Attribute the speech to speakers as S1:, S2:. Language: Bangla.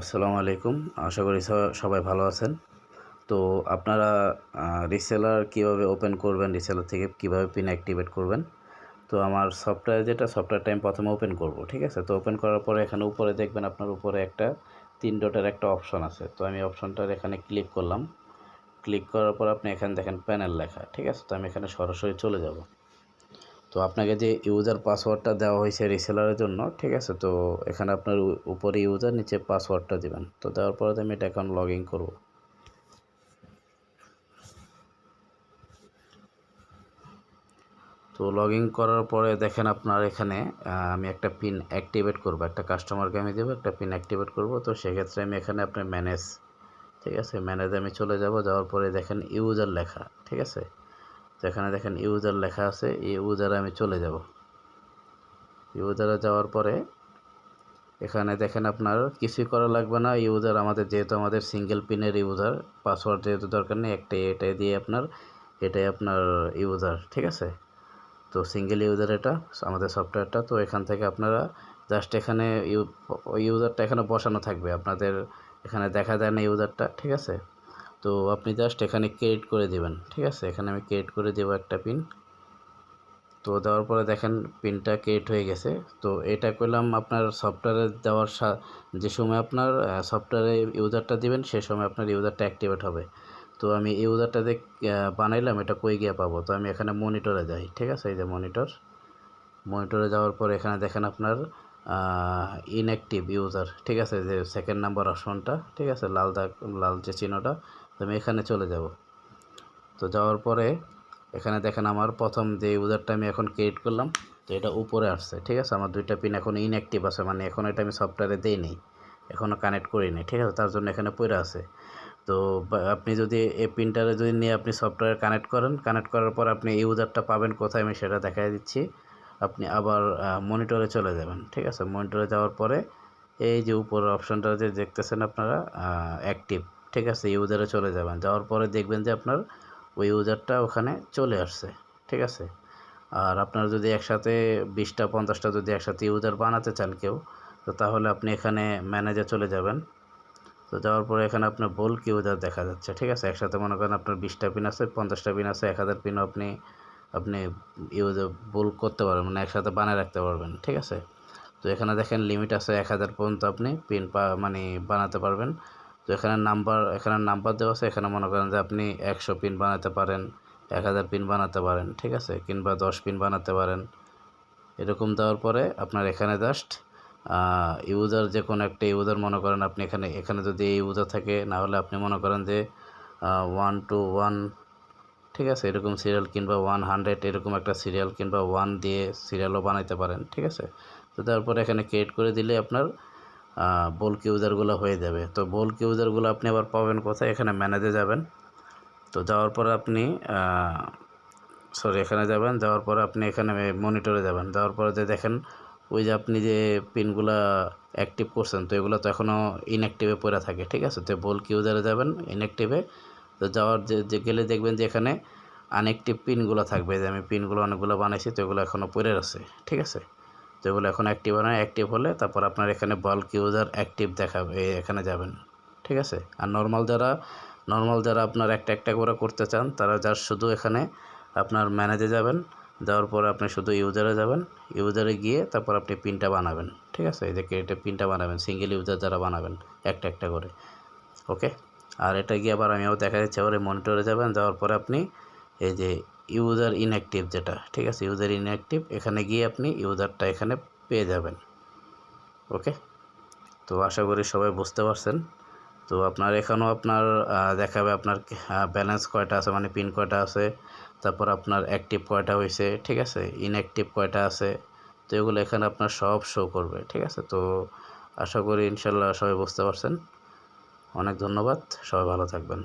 S1: আসসালামু আলাইকুম। আশা করি সবাই ভালো আছেন। তো আপনারা রিসেলার কীভাবে ওপেন করবেন রিসেলার থেকে কীভাবে পিন অ্যাক্টিভেট করবেন? তো আমার সফটওয়্যার যেটা সফটওয়্যার টাইম প্রথমে ওপেন করব, ঠিক আছে? তো ওপেন করার পরে এখানে উপরে দেখবেন আপনার উপরে একটা, তিন ডটের একটা অপশন আছে। তো আমি অপশনটার এখানে ক্লিক করলাম। ক্লিক করার পর আপনি এখানে দেখেন প্যানেল লেখা, ঠিক আছে? তো আমি এখানে সরাসরি চলে যাব। তো আপনাকে যে ইউজার পাসওয়ার্ডটা দেওয়া হয়েছে রিসেলারের জন্য, ঠিক আছে? তো এখানে আপনার উপরে ইউজার নিচে পাসওয়ার্ডটা দিবেন। তো দেওয়ার পরে আমি এটা এখন লগ ইন করব। তো লগ ইন করার পরে দেখেন আপনার এখানে আমি একটা পিন অ্যাক্টিভেট করব। একটা কাস্টমারকে আমি দেবো, একটা পিন অ্যাক্টিভেট করব। তো সেক্ষেত্রে আমি এখানে আপনার ম্যানেজ ঠিক আছে? ম্যানেজে আমি চলে যাব। যাওয়ার পরে দেখেন ইউজার লেখা, ঠিক আছে? তো এখানে দেখেন ইউজার লেখা আছে, এই ইউজারে আমি চলে যাব। ইউজারে যাওয়ার পরে এখানে দেখেন আপনার কিছুই করা লাগবে না। ইউজার আমাদের, যেহেতু আমাদের সিঙ্গেল পিনের ইউজার পাসওয়ার্ড যেহেতু দরকার নেই একটাই এটাই দিয়ে আপনার, এটাই আপনার ইউজার ঠিক আছে? তো সিঙ্গেল ইউজার এটা, আমাদের সফটওয়্যারটা তো এখান থেকে আপনারা জাস্ট এখানে ইউ ইউজারটা এখানে বসানো থাকবে। আপনাদের এখানে দেখা যায় না ইউজারটা ঠিক আছে? তো আপনি জাস্ট এখানে ক্রিয়েট করে দিবেন, ঠিক আছে? এখানে আমি ক্রিয়েট করে দেবো একটা পিন তো দেওয়ার পরে দেখেন পিনটা ক্রিয়েট হয়ে গেছে। তো এটা করলাম আপনার সফটওয়্যারে দেওয়ার যে সময় আপনার সফটওয়্যারে ইউজারটা দিবেন, সে সময় আপনার ইউজারটা অ্যাক্টিভেট হবে। তো আমি ইউজারটা যে বানাইলাম, এটা কই গিয়ে পাবো? তো আমি এখানে মনিটরে যাই, ঠিক আছে? এই যে মনিটর মনিটরে যাওয়ার পর এখানে দেখেন আপনার ইনঅ্যাক্টিভ ইউজার ঠিক আছে? যে সেকেন্ড নাম্বার অপশনটা ঠিক আছে? লাল দাগ, লাল যে চিহ্নটা আমি এখানে চলে যাব। তো যাওয়ার পরে এখানে দেখেন আমার প্রথম যে ইউজারটা আমি এখন ক্রিয়েট করলাম, তো এটা উপরে আসছে, ঠিক আছে? আমার দুইটা পিন এখন ইনঅ্যাক্টিভ আছে মানে এখন এটা আমি সফটওয়্যারে দেই নেই এখনও কানেক্ট করিনি ঠিক আছে? তার জন্য এখানে পড়ে আছে। তো আপনি যদি এই প্রিন্টারে যদি নিয়ে আপনি সফটওয়্যার কানেক্ট করেন কানেক্ট করার পর আপনি ইউজারটা পাবেন কোথায় আমি সেটা দেখাই দিচ্ছি। আপনি আবার মনিটরে চলে যাবেন, ঠিক আছে? মনিটরে যাওয়ার পরে এই যে উপরের অপশনটা যে দেখতেছেন আপনারা অ্যাক্টিভ ঠিক আছে ইউজারে চলে যাবেন। যাওয়ার পরে দেখবেন যে আপনার ওই ইউজারটা ওখানে চলে আসছে, ঠিক আছে? আর আপনার যদি একসাথে বিশটা, পঞ্চাশটা যদি একসাথে ইউজার বানাতে চান কেউ, তো তাহলে আপনি এখানে ম্যানেজে চলে যাবেন। তো যাওয়ার পরে এখানে আপনার বোল্ক ইউজার দেখা যাচ্ছে, ঠিক আছে? একসাথে মনে করেন আপনার বিশটা পিন আছে, পঞ্চাশটা পিন আছে, এক হাজার পিনও আপনি আপনি ইউজার বোল্ক করতে পারবেন মানে একসাথে বানায় রাখতে পারবেন, ঠিক আছে? তো এখানে দেখেন লিমিট আছে এক হাজার পর্যন্ত আপনি পিন পা মানে বানাতে পারবেন। তো এখানে নাম্বার এখানে নাম্বার দেওয়া আছে, এখানে মনে করেন যে আপনি একশো পিন বানাতে পারেন, এক হাজার পিন বানাতে পারেন, ঠিক আছে? কিংবা দশ পিন বানাতে পারেন। এরকম দেওয়ার পরে আপনার এখানে জাস্ট ইউজার যে কোনো একটা ইউজার মনে করেন আপনি এখানে এখানে যদি এই ইউজার থাকে, না হলে আপনি মনে করেন যে ওয়ান টু ওয়ান ঠিক আছে? এরকম সিরিয়াল কিংবা ওয়ান হান্ড্রেড এরকম একটা সিরিয়াল কিংবা ওয়ান দিয়ে সিরিয়ালও বানাইতে পারেন, ঠিক আছে? তো তারপরে এখানে ক্রিয়েট করে দিলে আপনার বোল্ক ইউজারগুলো হয়ে যাবে। তো বোল্ক ইউজারগুলো আপনি আবার পাবেন কোথায়? এখানে ম্যানেজে যাবেন। তো যাওয়ার পরে আপনি সরি এখানে যাবেন। যাওয়ার পরে আপনি এখানে মনিটরে যাবেন। যাওয়ার পরে যে দেখেন, ওই যে আপনি যে পিনগুলা অ্যাক্টিভ করছেন, তো এগুলো তো এখনও ইনঅ্যাক্টিভে পড়ে থাকে, ঠিক আছে? তো বোল্ক ইউজারে যাবেন ইনঅ্যাক্টিভে তো যাওয়ার যে গেলে দেখবেন যে এখানে আনঅ্যাক্টিভ পিনগুলো থাকবে। যে আমি পিনগুলো অনেকগুলো বানাইছি, তো এগুলো এখনও পড়ে আছে, ঠিক আছে? তো এগুলো এখন অ্যাক্টিভ নয় অ্যাক্টিভ হলে তারপর আপনার এখানে বাল্ক ইউজার অ্যাক্টিভ দেখাবে এখানে যাবেন। ঠিক আছে? আর নর্মাল যারা নর্মাল যারা আপনার একটা একটা করে করতে চান, তারা যার শুধু এখানে আপনার ম্যানেজে যাবেন যাওয়ার পরে আপনি শুধু ইউজারে যাবেন ইউজারে গিয়ে তারপর আপনি পিনটা বানাবেন। ঠিক আছে? এই যে ক্রিয়েটে পিনটা বানাবেন সিঙ্গেল ইউজার যারা বানাবেন, একটা একটা করে। ওকে আর এটা গিয়ে আবার আমিও দেখা যাচ্ছে, আবার মনিটরে যাবেন যাওয়ার পরে আপনি এই যে ইউজার ইনঅ্যাক্টিভ যেটা, ঠিক আছে? ইউজার ইনঅ্যাক্টিভ এখানে গিয়ে আপনি ইউজারটা এখানে পেয়ে যাবেন। ওকে? তো আশা করি সবাই বুঝতে পারছেন। তো আপনার এখানেও আপনার দেখাবে আপনার ব্যালেন্স কয়টা আছে মানে পিন কয়টা আছে, তারপর আপনার অ্যাক্টিভ কয়টা হয়েছে ঠিক আছে? ইনঅ্যাক্টিভ কয়টা আছে, তো এগুলো এখানে আপনার সব শো করবে, ঠিক আছে? তো আশা করি ইনশাল্লাহ সবাই বুঝতে পারছেন। অনেক ধন্যবাদ, সবাই ভালো থাকবেন।